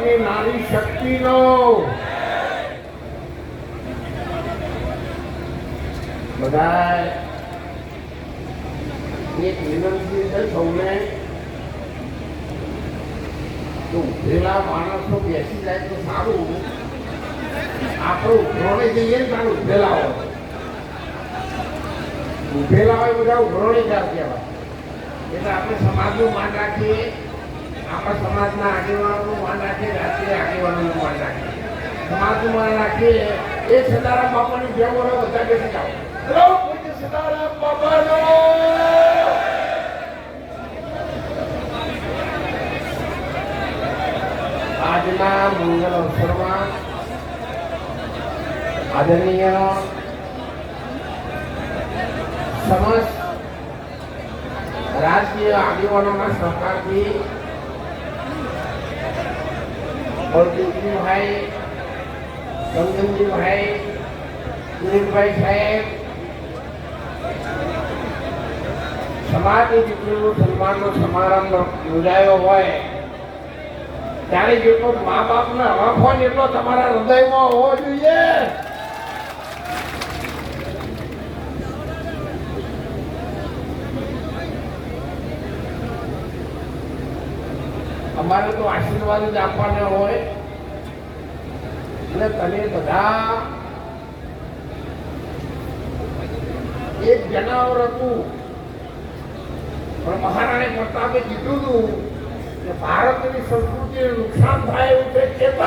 એમપીનો બધા એક વિનંતી છે સૌને. તો ઉભેલા માણસો બેસી જાય તો સારું. આપણે ઉઘરોણે જઈએ ને તારે ઉભેલા હોય. ઉભેલા હોય બધા ઉઘરોણીકાર કહેવાય. એટલે આપણે સમાજનું માન રાખીએ. આપણા સમાજના આગેવાનોનું માન રાખીએ રાષ્ટ્રીય આગેવાનોનું માન રાખીએ. સમાજનું માન રાખીએ એ સદારામ બાપાની જેમ બોલો બધા બેસી જાઓ. પૂજ્ય સદારામ બાપાનો! આજના મંગલ અવસરમાં આદરણીય સમાજ રાજકીય આગેવાનોના સહકારથી બળદેવજીભાઈ ભાઈ સુરેશભાઈ સાહેબ. સમાજની દીકરીનો સન્માનનો સમારંભ યોજાયો હોય, ત્યારે જેટલો મા બાપના હોય એટલો તમારા હૃદયમાં હોવો જોઈએ. અમારે તો આશીર્વાદ જ આપવાના હોય. એટલે તમે બધા એક જનાવર હતું. પણ મહારાણી પ્રતાપે કીધું હતું કે ભારતની સંસ્કૃતિને નુકસાન થાય એવું છે ચેતક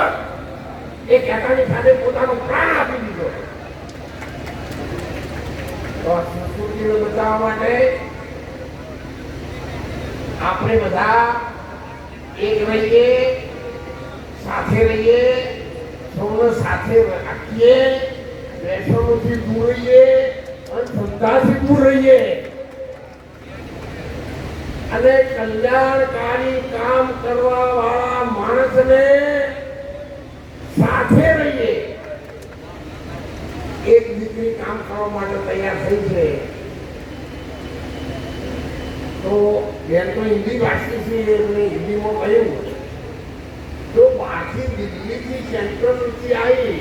એ કહેતાની સાથે પોતાનો પ્રાણ આપી દીધો. તો આ સંસ્કૃતિને બચાવવા માટે આપણે બધા એક રહીએ સાથે રહીએ સૌને સાથે રાખીએ વ્યસનોથી દૂર રહીએ અને ધંધાથી દૂર રહીએ અને કલ્યાણકારી કામ કરવા વાળા માણસને સાથે રહીએ એક દીકરી કામ કરવા માટે તૈયાર થઈ છે તો બેન તો હિન્દી ભાષી છે એમને હિન્દીમાં કહ્યું. તો બહારથી દિલ્હીથી સેન્ટ્રલથી આવી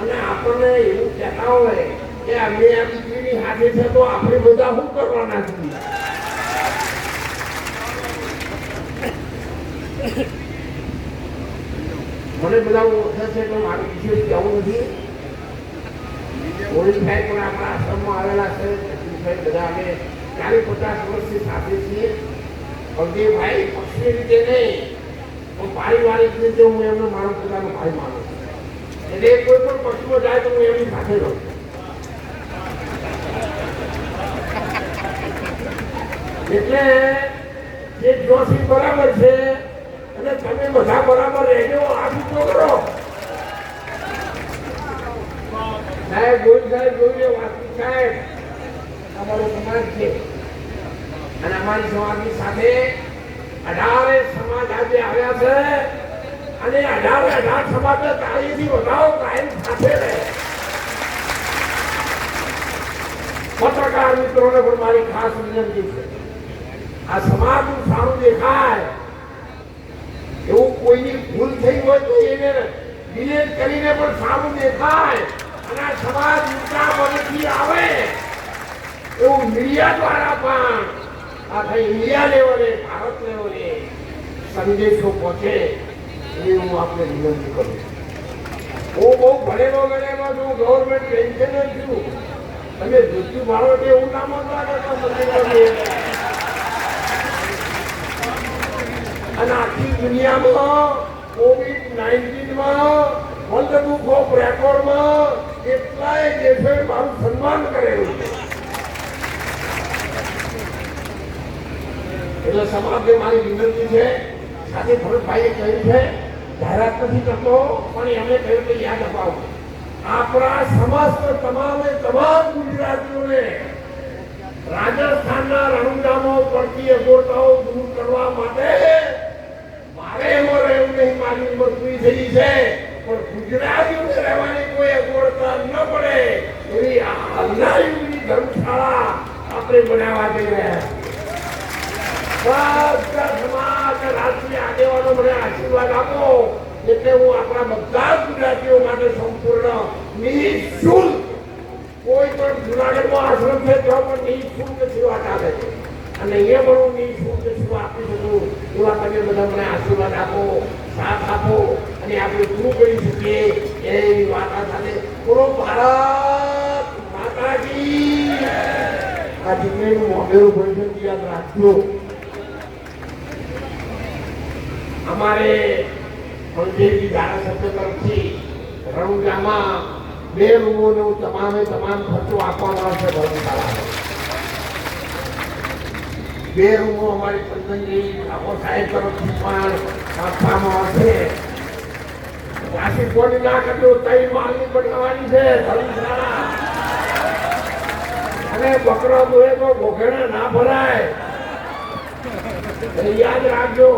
અને આપણને એવું કહેતા હોય કે અમે આ દીકરીની હાથે છે, તો આપણે બધા શું કરવાના છીએ? મને બધા ઓછા છે તો મારું વિશેષ કહેવું નથી. ઓળીભાઈ પણ આપણા આશ્રમમાં આવેલા છે બધા અમે ચાલીસ પચાસ વર્ષથી સાથે છીએ. બળદેવભાઈ પક્ષની રીતે નહીં. હું પારિવારિક રીતે હું એમને મારો પોતાનો ભાઈ માનું છું. એટલે કોઈ પણ પક્ષમાં જાય તો હું એમની સાથે રહું એટલે જે જોશી બરાબર છે, અને તમે બધા બરાબર રહેજો, આ શું કરો. સાહેબ, ગોવિંદ સાહેબ જોઈને વાસી સાહેબ અમારો સમાજ છે. અને અમારી સમાજની સાથે અઢારે સમાજ આજે આવ્યા છે. અને અઢારે અઢાર સમાજ તાળીથી વધાવો કાયમ સાથે રહે. પત્રકાર મિત્રોને પણ મારી ખાસ વિનંતી છે. આ સમાજનું સારું દેખાય. એવું કોઈની ભૂલ થઈ હોય તો એને ડિલેટ કરીને પણ સારું દેખાય. અને આ સમાજ ઊંચા મનથી આવે. એવું મીડિયા દ્વારા પણ આખા ઇન્ડિયા લેવલે, ભારત લેવલે સંદેશો પહોંચે એ હું આપને વિનંતી કરું હું બહુ ભણેલો ગણેલો છું ગવર્મેન્ટ પેન્શનર છું. તમે મૃત્યુ મારો એટલે એવું નામ અને આખી દુનિયામાં કોવિડ નાઇન્ટીનમાં વર્લ્ડ બુક ઓફ રેકોર્ડમાં કેટલાય દેશોએ મારું સન્માન કરેલું છે એટલે સમાજને મારી વિનંતી છે, સાથે ભરતભાઈએ કહ્યું છે, જાહેરાત નથી કરતો, પણ એમણે કહ્યું કે યાદ અપાવો. આપણા સમસ્ત તમામે તમામ ગુજરાતીઓને રાજસ્થાનના રણુંડામો પડતી અગવડતાઓ દૂર કરવા માટે મારે એમાં રહેવું નહીં, મારી ઉંમર પૂરી થઈ છે, પણ ગુજરાતીઓને રહેવાની કોઈ અગવડતા ન પડે એવી હાલના યુગની ધર્મશાળા આપણે બનાવવા જઈ રહ્યા બધા સમાજ મને આશીર્વાદ આપો. એટલે હું આપણા બધા ગુજરાતીઓ માટે સંપૂર્ણ નિઃશુલ્ક કોઈ પણ આશ્રમ છે ત્યાં પણ નિઃશુલ્ક છે. અને અહીંયા પણ હું નિઃશુલ્ક સેવા આપી શકું બધા મને આશીર્વાદ આપો, સાથ આપો અને આપણે શું કરી શકીએ એવી વાતા સાથે. પૂરો ભારત માતાજી. આ જિલ્લાનું મોઢેરું ભવિષ્ય યાદ રાખજો. અમારે મંદિરની ધારાસભ્ય તરફથી રણુજામાં બે રૂમોનો તમામે તમામ ખર્ચો આપવામાં આવશે ધર્મશાળા બે રૂમો અમારી ચંદનજી ઠાકોર સાહેબ તરફથી પણ આપવામાં આવશે. પાછી કોની ના કરજો તઈ માલની બનાવવાની છે ધર્મશાળા. અને બકરો દોએ તો ભોગેણા ના ભરાય. યાદ રાખજો.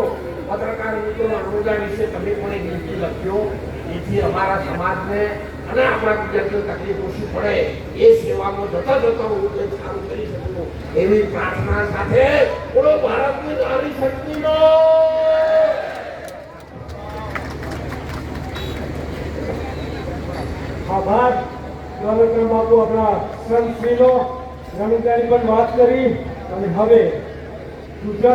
પત્રકાર મિત્રો અનુદાન વિશે તમે પણ એક નીતિ લખ્યો એથી અમારા સમાજને અને આપણા ગુજરાતને તકલીફ ઓછી પડે. એ સેવામાં જતા જતા હું કંઈક સારું કરી શકું એવી પ્રાર્થના સાથે પૂરો ભારતની નારી શક્તિનો આભાર. કાર્યક્રમ આપો આપણા સંતશ્રીનો રમીતાની પણ વાત કરી. અને હવે ગુજરાત